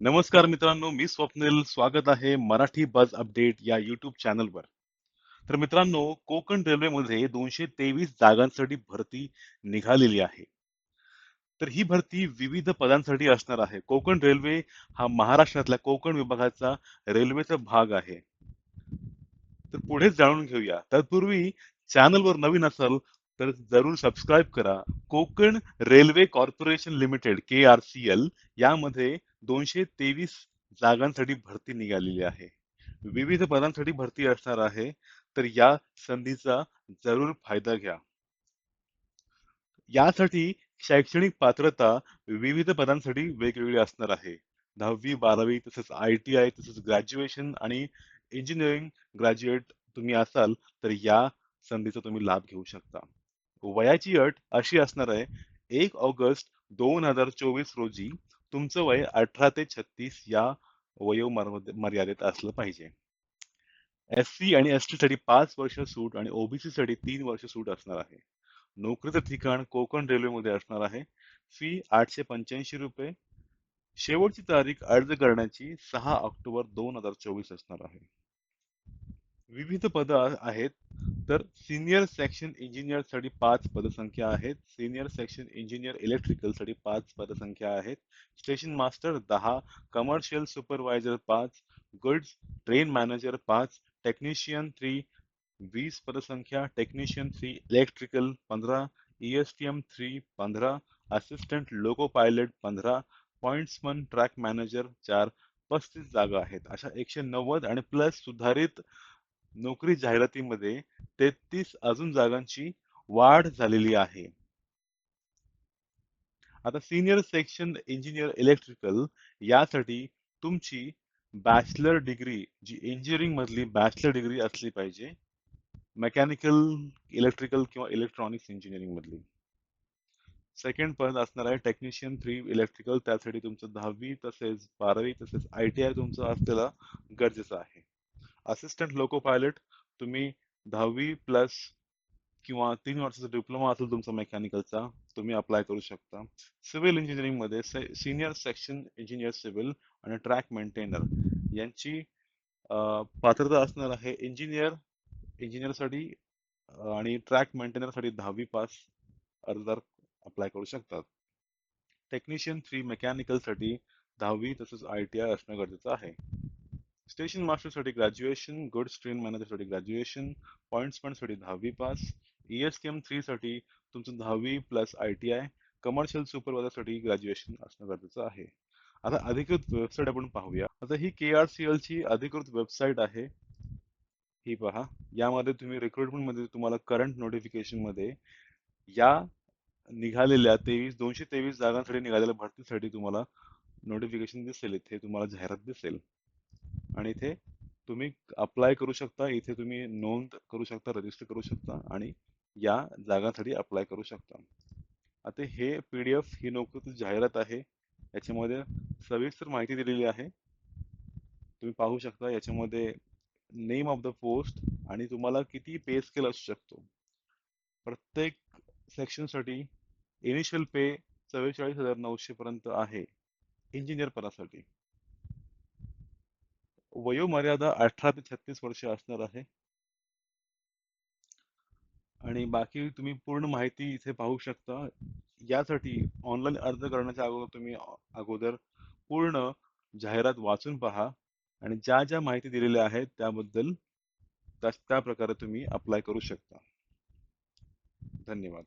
नमस्कार मित्रांनो मी स्वप्नील. स्वागत आहे मराठी बस अपडेट या युट्यूब चॅनलवर. तर मित्रांनो कोकण रेल्वेमध्ये दोनशे तेवीस जागांसाठी भरती निघालेली आहे. तर ही भरती विविध पदांसाठी असणार आहे. कोकण रेल्वे हा महाराष्ट्रातल्या कोकण विभागाचा रेल्वेचा भाग आहे. तर पुढे जाणून घेऊया. तत्पूर्वी चॅनलवर नवीन असाल तर जरूर सबस्क्राईब करा. Konkan railway corporation limited K R C L यामध्ये दोनशे तेवीस जागांसाठी भरती निघालेली आहे. विविध पदांसाठी भरती असणार आहे तर या संधीचा जरूर फायदा घ्या. यासाठी शैक्षणिक पात्रता विविध पदांसाठी वेगवेगळी असणार आहे. दहावी बारावी तसेच आय टी आय तसेच ग्रॅज्युएशन आणि इंजिनिअरिंग ग्रॅज्युएट तुम्ही असाल तर या संधीचा तुम्ही लाभ घेऊ शकता. वयाची अट अशी असणार आहे एक ऑगस्ट दोन हजार चोवीस रोजी तुमचं वय अठरा ते छत्तीस या वयो मर्यादेत असलं पाहिजे. एस सी आणि एस टी साठी पाच वर्ष सूट आणि ओबीसी साठी तीन वर्ष सूट असणार आहे. नोकरीचं ठिकाण कोकण रेल्वेमध्ये असणार आहे. फी आठशे पंच्याऐंशी रुपये. शेवटची तारीख अर्ज करण्याची सहा ऑक्टोबर दोन हजार चोवीस असणार आहे. विविध पद आहेत. तर सिनियर सेक्शन इंजिनियरसाठी पाच पदसंख्या आहेत. सिनियर सेक्शन इंजिनियर इलेक्ट्रिकलसाठी पाच पदसंख्या आहेत. स्टेशन मास्टर दहा कमर्शियल सुपरवायझर पाच गुड्स ट्रेन मॅनेजर पाच टेक्निशियन थ्री वीस पदसंख्या टेक्निशियन थ्री इलेक्ट्रिकल पंधरा ईएसटीएम थ्री पंधरा असिस्टंट लोको पायलट पंधरा पॉइंट्समन ट्रॅक मॅनेजर चार पस्तीस जागा आहेत. अशा एकशे नव्वद आणि प्लस सुधारित नोकरी जाहिरातीमध्ये तेहतीस अजून जागांची वाढ झालेली आहे. आता सिनियर सेक्शन इंजिनियर इलेक्ट्रिकल यासाठी तुमची बॅचलर डिग्री जी इंजिनिअरिंग मधली बॅचलर डिग्री असली पाहिजे मेकॅनिकल इलेक्ट्रिकल किंवा इलेक्ट्रॉनिक्स इंजिनिअरिंग मधली. सेकंड पद असणार आहे टेक्निशियन थ्री इलेक्ट्रिकल त्यासाठी तुमचं दहावी तसेच बारावी तसेच आय टी आय तुमचं असलेला गरजेचं आहे. असिस्टंट लोको पायलट तुम्ही दहावी प्लस किंवा तीन वर्षाचा डिप्लोमा असेल तुमचा मेकॅनिकलचा तुम्ही अप्लाय करू शकता. सिव्हिल इंजिनिअरिंगमध्ये सिनियर सेक्शन इंजिनियर सिव्हिल आणि ट्रॅक मेंटेनर यांची पात्रता असणार आहे इंजिनियर इंजिनियरसाठी आणि ट्रॅक मेंटेनरसाठी दहावी पास अर्जदार अप्लाय करू शकतात. टेक्निशियन थ्री मेकॅनिकलसाठी दहावी तसेच आय टी आय असणं गरजेचं आहे. स्टेशन मास्टरसाठी ग्रॅज्युएशन गुड स्ट्रीम मॅनेजरसाठी ग्रॅज्युएशन पॉइंट्समन दहावी pass E S T M थ्रीसाठी तुमचं दहावी plus I T I commercial सुपरवायझरसाठी graduation असणं गरजेचं आहे. आता अधिकृत वेबसाईट आपण पाहूया. आता ही के आर सी एल ची अधिकृत वेबसाईट आहे. ही पहा. यामध्ये तुम्ही रिक्रुटमेंटमध्ये तुम्हाला करंट नोटिफिकेशनमध्ये या निघालेल्या तेवीस दोनशे तेवीस जागांसाठी निघालेल्या भरतीसाठी तुम्हाला नोटिफिकेशन दिसेल. इथे तुम्हाला जाहिरात दिसेल. आणि इथे तुम्ही अप्लाय करू शकता इथे तुम्ही नोंद करू शकता रजिस्टर करू शकता आणि या जागांसाठी अप्लाय करू शकता. आता हे पी डी एफ ही नोकरीची जाहिरात आहे याच्यामध्ये सविस्तर माहिती दिलेली आहे. तुम्ही पाहू शकता याच्यामध्ये नेम ऑफ द पोस्ट आणि तुम्हाला किती पे स्केल असू शकतो. प्रत्येक सेक्शनसाठी इनिशियल पे चव्वेचाळीस हजार नऊशे पर्यंत आहे इंजिनियर पदासाठी. वयोमर्यादा अठरा ते छत्तीस वर्ष असणार आहे. आणि बाकी तुम्ही पूर्ण माहिती इथे पाहू शकता. यासाठी ऑनलाईन अर्ज करण्याच्या अगोदर तुम्ही अगोदर पूर्ण जाहिरात वाचून पहा. आणि ज्या ज्या माहिती दिलेल्या आहेत त्याबद्दल त्या त्या प्रकारे तुम्ही अप्लाय करू शकता. धन्यवाद.